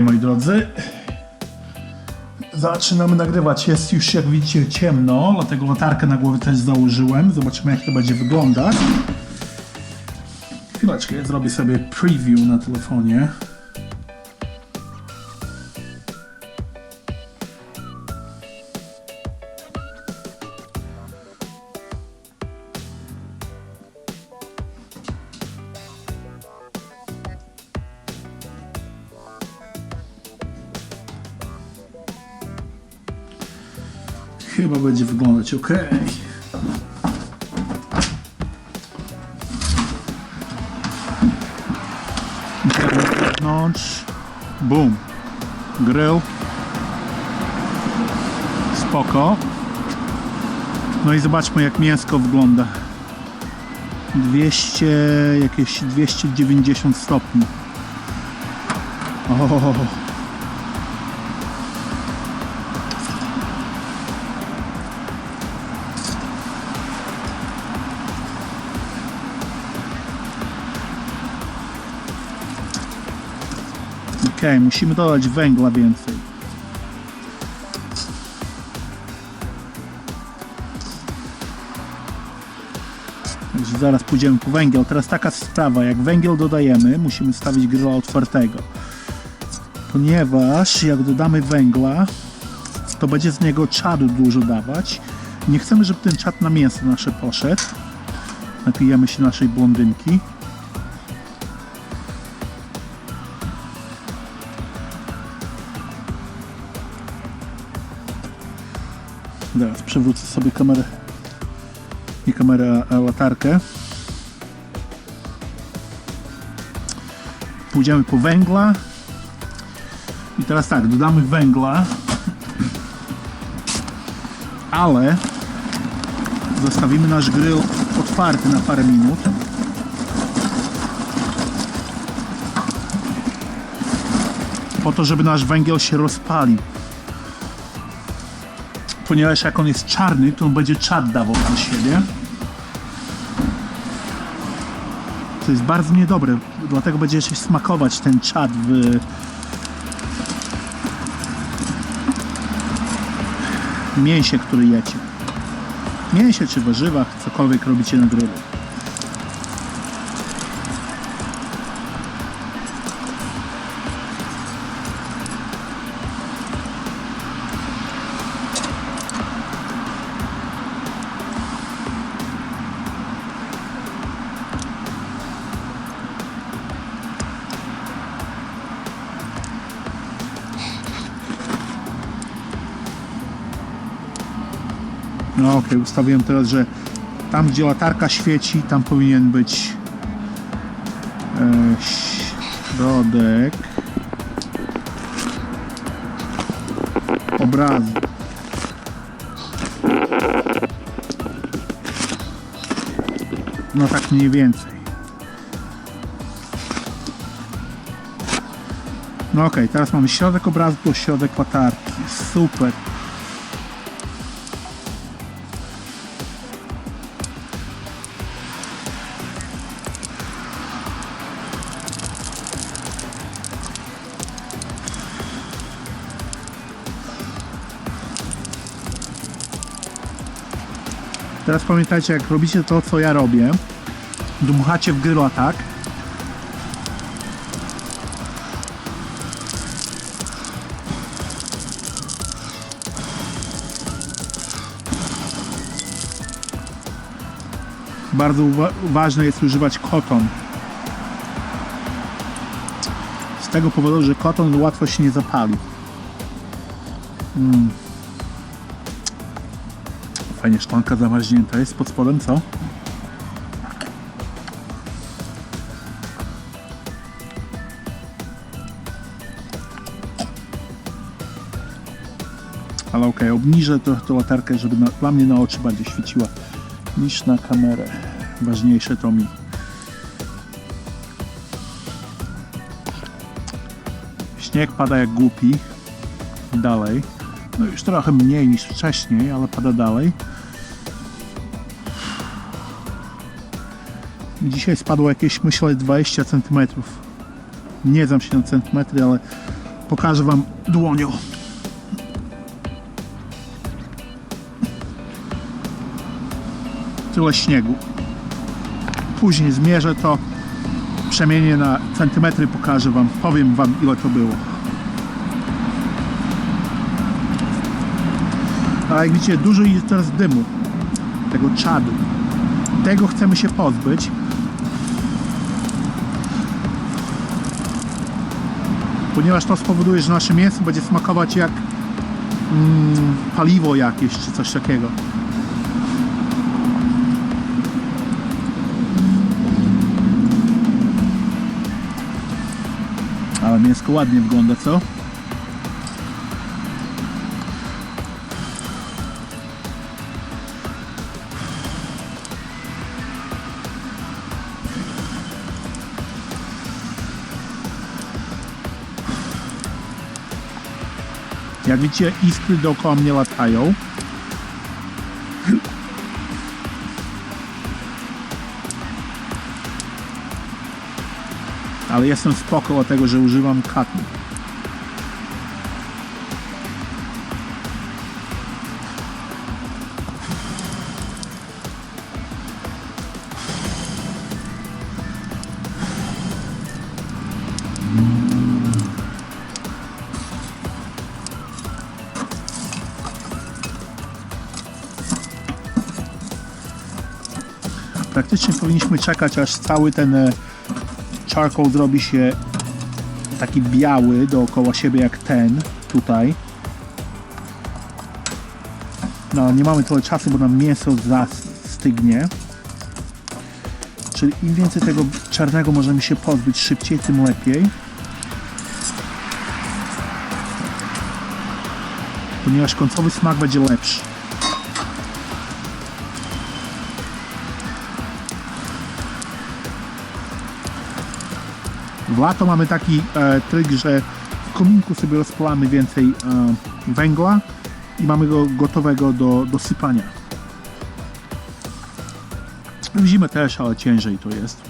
moi drodzy. Zaczynamy nagrywać. Jest już, jak widzicie, ciemno, dlatego latarkę na głowie też założyłem. Zobaczymy, jak to będzie wyglądać. Chwileczkę, zrobię sobie preview na telefonie. Chyba będzie wyglądać ok. Wewnątrz. Boom. Grill. Spoko. No i zobaczmy jak mięsko wygląda. 200, jakieś 290 stopni. O. musimy dodać węgla więcej. Także zaraz pójdziemy po węgiel. Teraz taka sprawa, jak węgiel dodajemy, musimy stawić grilla otwartego. Ponieważ jak dodamy węgla, to będzie z niego czadu dużo dawać. Nie chcemy, żeby ten czad na mięso nasze poszedł. Napijemy się naszej blondynki. Teraz przewrócę sobie kamerę. Nie kamerę, a latarkę. Pójdziemy po węgla. I teraz tak, dodamy węgla. Ale zostawimy nasz grill otwarty na parę minut. Po to, żeby nasz węgiel się rozpalił ponieważ jak on jest czarny, to on będzie czad dawał na siebie. To jest bardzo niedobre, dlatego będziecie smakować ten czad w mięsie, który jecie. Mięsie czy warzywach, cokolwiek robicie na grillu. No okej, ustawiłem teraz, że tam gdzie latarka świeci, tam powinien być e, środek obrazu. No tak mniej więcej. No okej, teraz mamy środek obrazu, to środek latarki. Super. Teraz pamiętajcie, jak robicie to, co ja robię, dmuchacie w gryla tak, Bardzo ważne jest używać koton. Z tego powodu, że koton łatwo się nie zapali. Fajnie szklanka zamarznięta jest pod spodem, co? Ale okej, obniżę trochę tą latarkę, żeby na, dla mnie na oczy bardziej świeciła niż na kamerę. Ważniejsze to mi. Śnieg pada jak głupi. Dalej. No już trochę mniej niż wcześniej, ale pada dalej. Dzisiaj spadło jakieś, myślę, 20 cm. Nie znam się na centymetry, ale Pokażę Wam dłonią. Tyle śniegu. Później zmierzę to, przemienię na centymetry, pokażę Wam, powiem Wam ile to było. A jak widzicie, dużo jest teraz dymu, tego czadu. Tego chcemy się pozbyć. Ponieważ to spowoduje, że nasze mięso będzie smakować jak mm, paliwo jakieś czy coś takiego. Ale mięsko ładnie wygląda, co? Jak widzicie, iskry dookoła mnie latają. Ale jestem spoko dlatego, że używam katni. Praktycznie powinniśmy czekać, aż cały ten e, charcoal zrobi się taki biały dookoła siebie jak ten tutaj. No, nie mamy tyle czasu, bo nam mięso zastygnie. Czyli im więcej tego czarnego możemy się pozbyć szybciej, tym lepiej. Ponieważ końcowy smak będzie lepszy. W lato mamy taki e, tryk, że w kominku sobie rozpalamy więcej e, węgla i mamy go gotowego do, do sypania. W zimę też, ale ciężej to jest,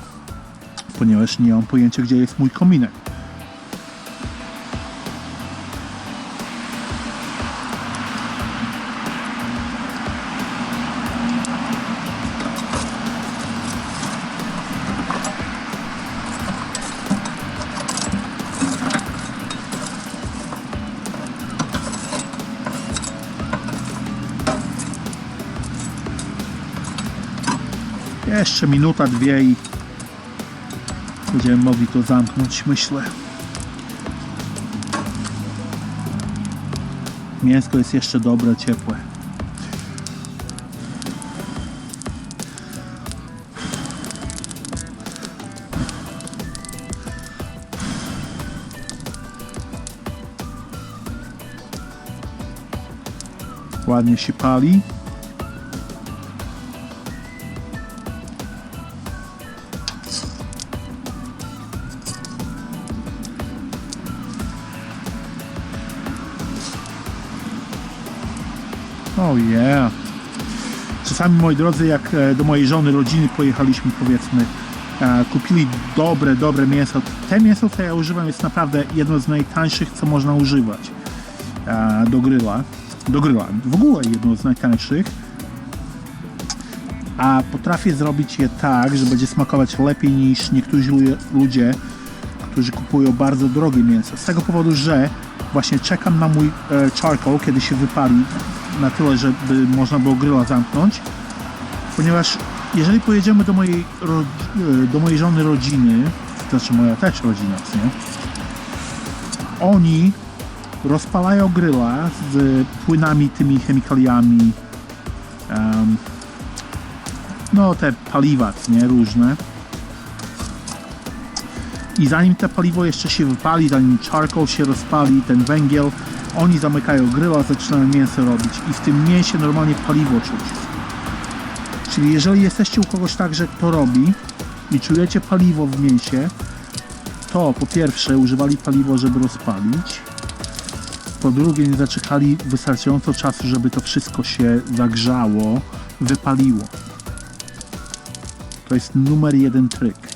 ponieważ nie mam pojęcia, gdzie jest mój kominek. Jeszcze minuta, dwie i będziemy mogli to zamknąć, myślę. Mięsko jest jeszcze dobre, ciepłe. Ładnie się pali. Oh yeah. Czasami, moi drodzy, jak e, do mojej żony, rodziny pojechaliśmy, powiedzmy, e, kupili dobre, dobre mięso. Te mięso, które ja używam, jest naprawdę jedno z najtańszych, co można używać e, do gryla. Do gryla. W ogóle jedno z najtańszych. A potrafię zrobić je tak, że będzie smakować lepiej niż niektórzy lu- ludzie, którzy kupują bardzo drogie mięso. Z tego powodu, że właśnie czekam na mój charcoal, kiedy się wypali na tyle, żeby można było gryla zamknąć. Ponieważ jeżeli pojedziemy do mojej, e, do mojej żony rodziny, to znaczy moja też rodzina, nie? Oni rozpalają gryla z płynami, tymi chemikaliami, em, no te paliwa, nie, różne. I zanim to paliwo jeszcze się wypali, zanim charcoal się rozpali, ten węgiel, oni zamykają gryla, zaczynają mięso robić i w tym mięsie normalnie paliwo czuć. Czyli jeżeli jesteście u kogoś tak, że to robi i czujecie paliwo w mięsie, to po pierwsze używali paliwo, żeby rozpalić. Po drugie nie zaczekali wystarczająco czasu, żeby to wszystko się zagrzało, wypaliło. To jest numer jeden tryk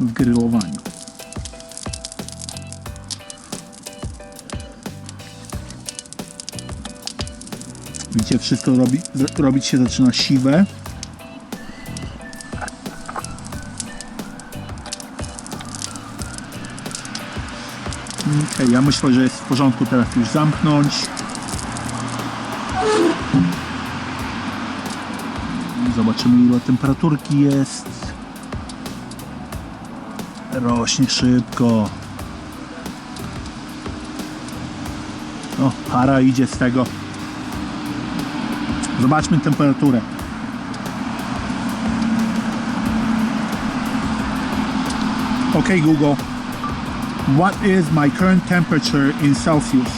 w grillowaniu. Widzicie, wszystko robi, robić się zaczyna siwe. Okay, ja myślę, że jest w porządku teraz już zamknąć. Zobaczymy ile temperaturki jest. Rośnie szybko. O, para idzie z tego. Zobaczmy temperaturę. Ok Google, what is my current temperature in Celsius?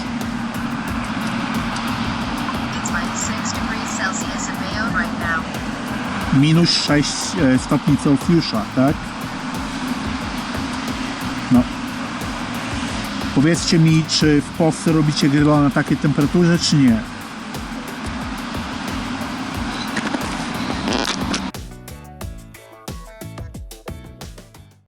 It's like 6 degrees Celsius in Bayonne right now. Minus 6 e, stopni Celsjusza, tak? Powiedzcie mi, czy w Polsce robicie gryla na takiej temperaturze, czy nie?